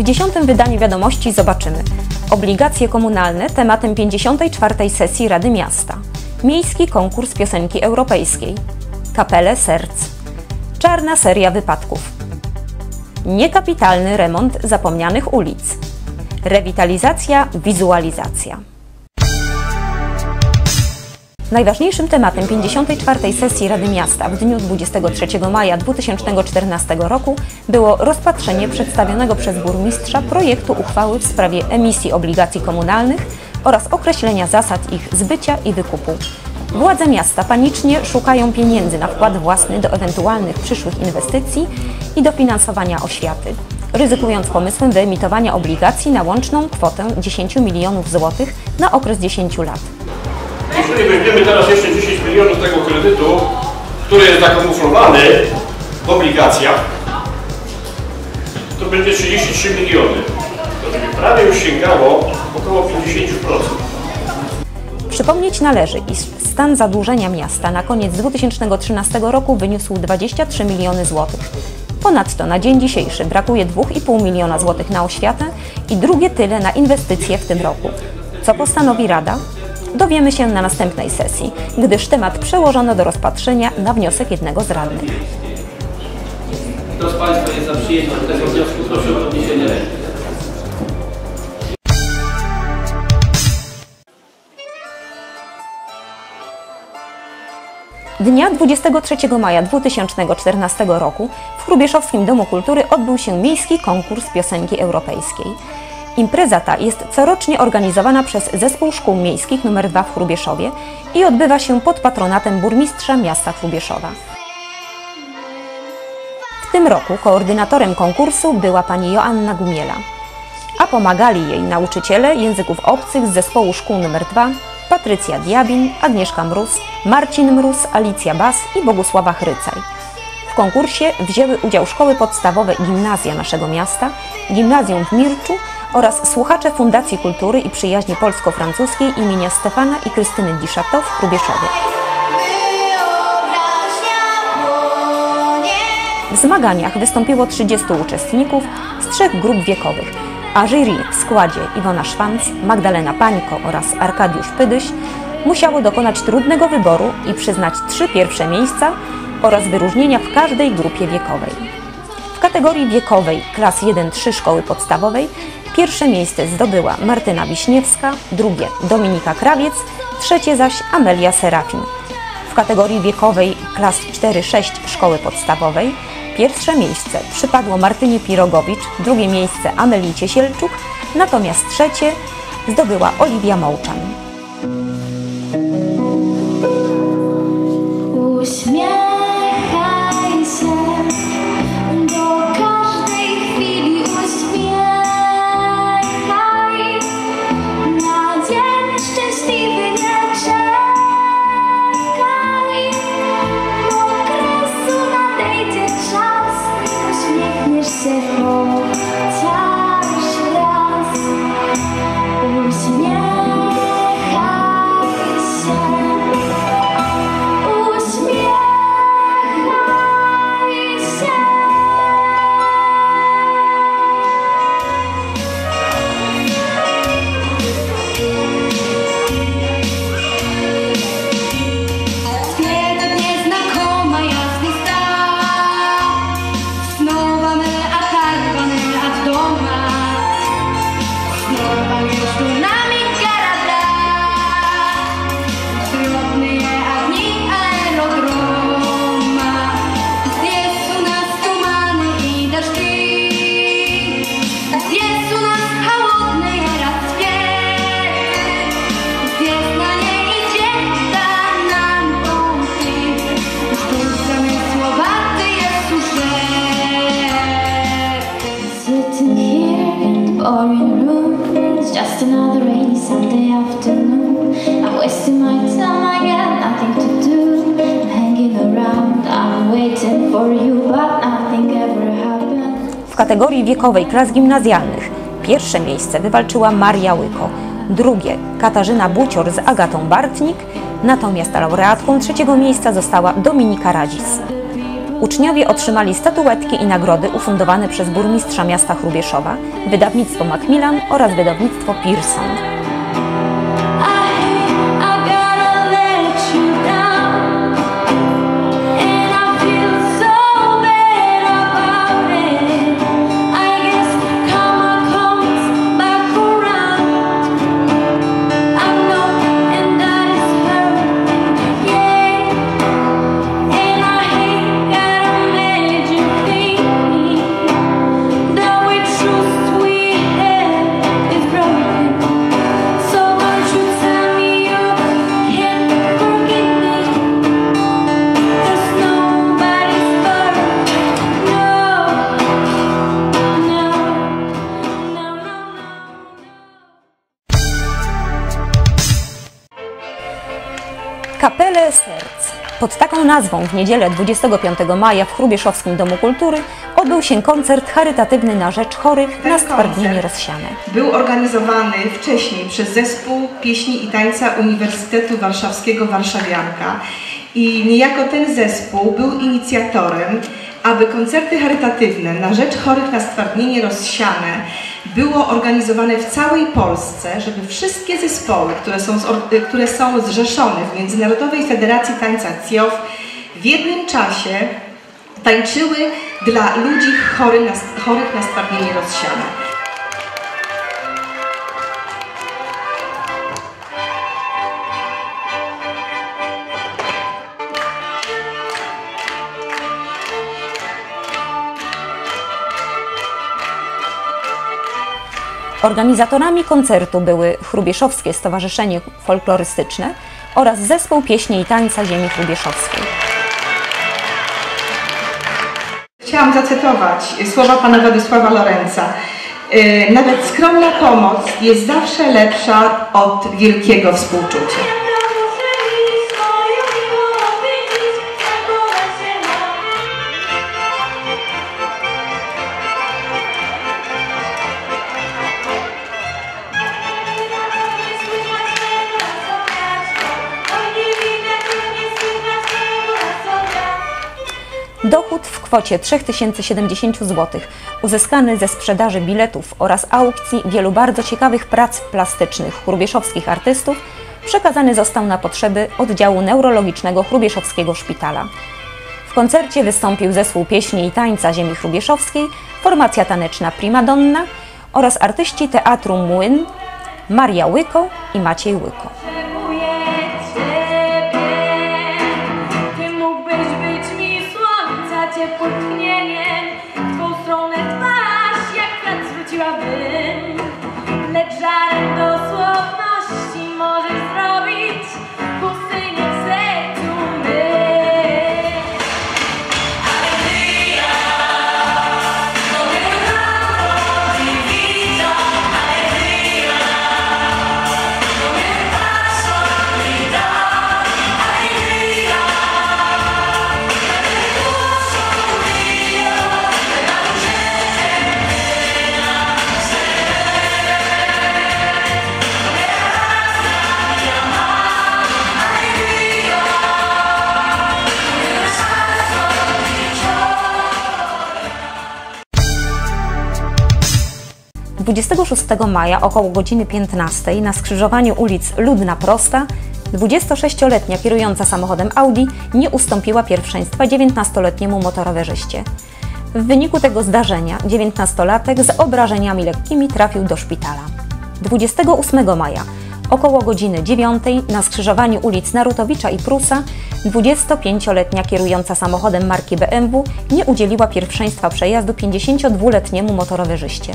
W dziesiątym wydaniu wiadomości zobaczymy. Obligacje komunalne tematem 54. sesji Rady Miasta, miejski konkurs piosenki europejskiej, kapele serc, czarna seria wypadków, niekapitalny remont zapomnianych ulic, rewitalizacja, wizualizacja. Najważniejszym tematem 54. sesji Rady Miasta w dniu 23 maja 2014 roku było rozpatrzenie przedstawionego przez burmistrza projektu uchwały w sprawie emisji obligacji komunalnych oraz określenia zasad ich zbycia i wykupu. Władze miasta panicznie szukają pieniędzy na wkład własny do ewentualnych przyszłych inwestycji i dofinansowania oświaty, ryzykując pomysłem wyemitowania obligacji na łączną kwotę 10 milionów złotych na okres 10 lat. Jeżeli weźmiemy teraz jeszcze 10 milionów tego kredytu, który jest zakamuflowany w obligacjach, to będzie 33 miliony. To będzie prawie już sięgało około 50%. Przypomnieć należy, iż stan zadłużenia miasta na koniec 2013 roku wyniósł 23 miliony złotych. Ponadto na dzień dzisiejszy brakuje 2,5 miliona złotych na oświatę i drugie tyle na inwestycje w tym roku. Co postanowi Rada? Dowiemy się na następnej sesji, gdyż temat przełożono do rozpatrzenia na wniosek jednego z radnych. Kto z Państwa jest za przyjęciem tego wniosku, proszę o podniesienie ręki. Dnia 23 maja 2014 roku w Hrubieszowskim Domu Kultury odbył się miejski konkurs piosenki europejskiej. Impreza ta jest corocznie organizowana przez Zespół Szkół Miejskich nr 2 w Hrubieszowie i odbywa się pod patronatem burmistrza miasta Hrubieszowa. W tym roku koordynatorem konkursu była pani Joanna Gumiela, a pomagali jej nauczyciele języków obcych z Zespołu Szkół nr 2 Patrycja Diabin, Agnieszka Mróz, Marcin Mróz, Alicja Bas i Bogusława Chrycaj. W konkursie wzięły udział szkoły podstawowe gimnazja naszego miasta, gimnazjum w Mirczu oraz słuchacze Fundacji Kultury i Przyjaźni Polsko-Francuskiej imienia Stefana i Krystyny Diszatow w Hrubieszowie. W zmaganiach wystąpiło 30 uczestników z trzech grup wiekowych, a jury w składzie Iwona Szwanc, Magdalena Pańko oraz Arkadiusz Pydyś musiało dokonać trudnego wyboru i przyznać trzy pierwsze miejsca oraz wyróżnienia w każdej grupie wiekowej. W kategorii wiekowej klas 1-3 szkoły podstawowej pierwsze miejsce zdobyła Martyna Wiśniewska, drugie Dominika Krawiec, trzecie zaś Amelia Serafin. W kategorii wiekowej klas 4-6 szkoły podstawowej pierwsze miejsce przypadło Martynie Pirogowicz, drugie miejsce Amelii Ciesielczuk, natomiast trzecie zdobyła Oliwia Mołczan. W kategorii wiekowej klas gimnazjalnych pierwsze miejsce wywalczyła Maria Łyko, drugie Katarzyna Bucior z Agatą Bartnik, natomiast laureatką trzeciego miejsca została Dominika Radzis. Uczniowie otrzymali statuetki i nagrody ufundowane przez burmistrza miasta Hrubieszowa, wydawnictwo Macmillan oraz wydawnictwo Pearson. Kapelę Serc. Pod taką nazwą w niedzielę 25 maja w Hrubieszowskim Domu Kultury odbył się koncert charytatywny na rzecz chorych Ten na stwardnienie rozsiane. Był organizowany wcześniej przez Zespół Pieśni i Tańca Uniwersytetu Warszawskiego Warszawianka i niejako ten zespół był inicjatorem, aby koncerty charytatywne na rzecz chorych na stwardnienie rozsiane było organizowane w całej Polsce, żeby wszystkie zespoły, które są, które są zrzeszone w Międzynarodowej Federacji Tańca CIOF w jednym czasie tańczyły dla ludzi chory na, chorych na stwardnienie rozsiane. Organizatorami koncertu były Hrubieszowskie Stowarzyszenie Folklorystyczne oraz Zespół Pieśni i Tańca Ziemi Hrubieszowskiej. Chciałam zacytować słowa pana Władysława Lorenza. Yy, Nawet skromna pomoc jest zawsze lepsza od wielkiego współczucia. Dochód w kwocie 3070 zł uzyskany ze sprzedaży biletów oraz aukcji wielu bardzo ciekawych prac plastycznych chrubieszowskich artystów przekazany został na potrzeby oddziału neurologicznego Hrubieszowskiego Szpitala. W koncercie wystąpił zespół pieśni i tańca ziemi hrubieszowskiej, formacja taneczna Primadonna oraz artyści teatru Młyn, Maria Łyko i Maciej Łyko. 26 maja około godziny 15 na skrzyżowaniu ulic Ludna Prosta 26-letnia kierująca samochodem Audi nie ustąpiła pierwszeństwa 19-letniemu motorowerzyście. W wyniku tego zdarzenia 19-latek z obrażeniami lekkimi trafił do szpitala. 28 maja około godziny 9 na skrzyżowaniu ulic Narutowicza i Prusa 25-letnia kierująca samochodem marki BMW nie udzieliła pierwszeństwa przejazdu 52-letniemu motorowerzyście.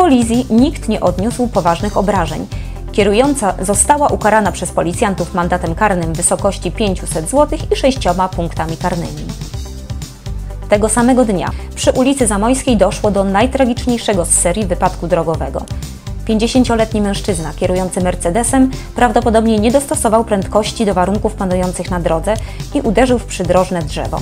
Kolizji nikt nie odniósł poważnych obrażeń. Kierująca została ukarana przez policjantów mandatem karnym w wysokości 500 zł i 6 punktami karnymi. Tego samego dnia przy ulicy Zamojskiej doszło do najtragiczniejszego z serii wypadku drogowego. 50-letni mężczyzna kierujący Mercedesem prawdopodobnie nie dostosował prędkości do warunków panujących na drodze i uderzył w przydrożne drzewo.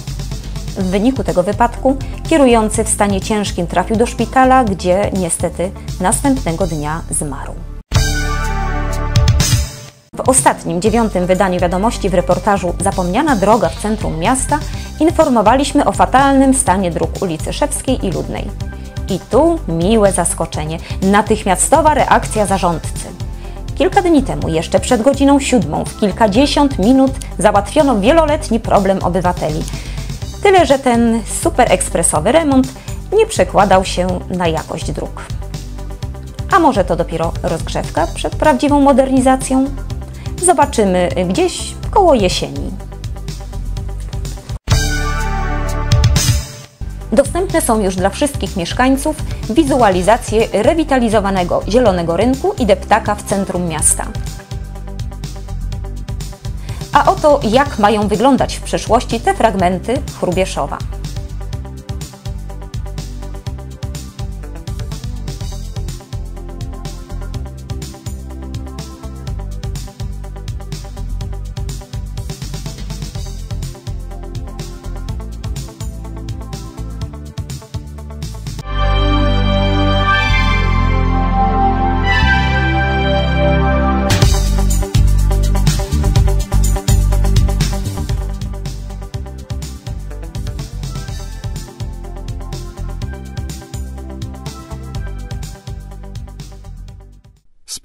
W wyniku tego wypadku kierujący w stanie ciężkim trafił do szpitala, gdzie niestety następnego dnia zmarł. W ostatnim, dziewiątym wydaniu wiadomości w reportażu Zapomniana droga w centrum miasta informowaliśmy o fatalnym stanie dróg ulicy Szewskiej i Ludnej. I tu miłe zaskoczenie, natychmiastowa reakcja zarządcy. Kilka dni temu, jeszcze przed godziną siódmą, w kilkadziesiąt minut załatwiono wieloletni problem obywateli. Tyle, że ten super ekspresowy remont nie przekładał się na jakość dróg. A może to dopiero rozgrzewka przed prawdziwą modernizacją? Zobaczymy gdzieś koło jesieni. Dostępne są już dla wszystkich mieszkańców wizualizacje rewitalizowanego Zielonego Rynku i deptaka w centrum miasta. A oto jak mają wyglądać w przyszłości te fragmenty Chrubieszowa.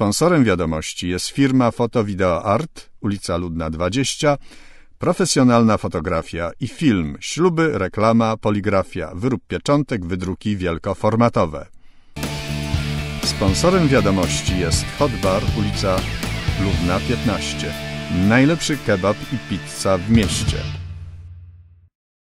Sponsorem wiadomości jest firma Foto Video Art, ulica Ludna 20, profesjonalna fotografia i film, śluby, reklama, poligrafia, wyrób pieczątek, wydruki wielkoformatowe. Sponsorem wiadomości jest Hot Bar, ulica Ludna 15. Najlepszy kebab i pizza w mieście.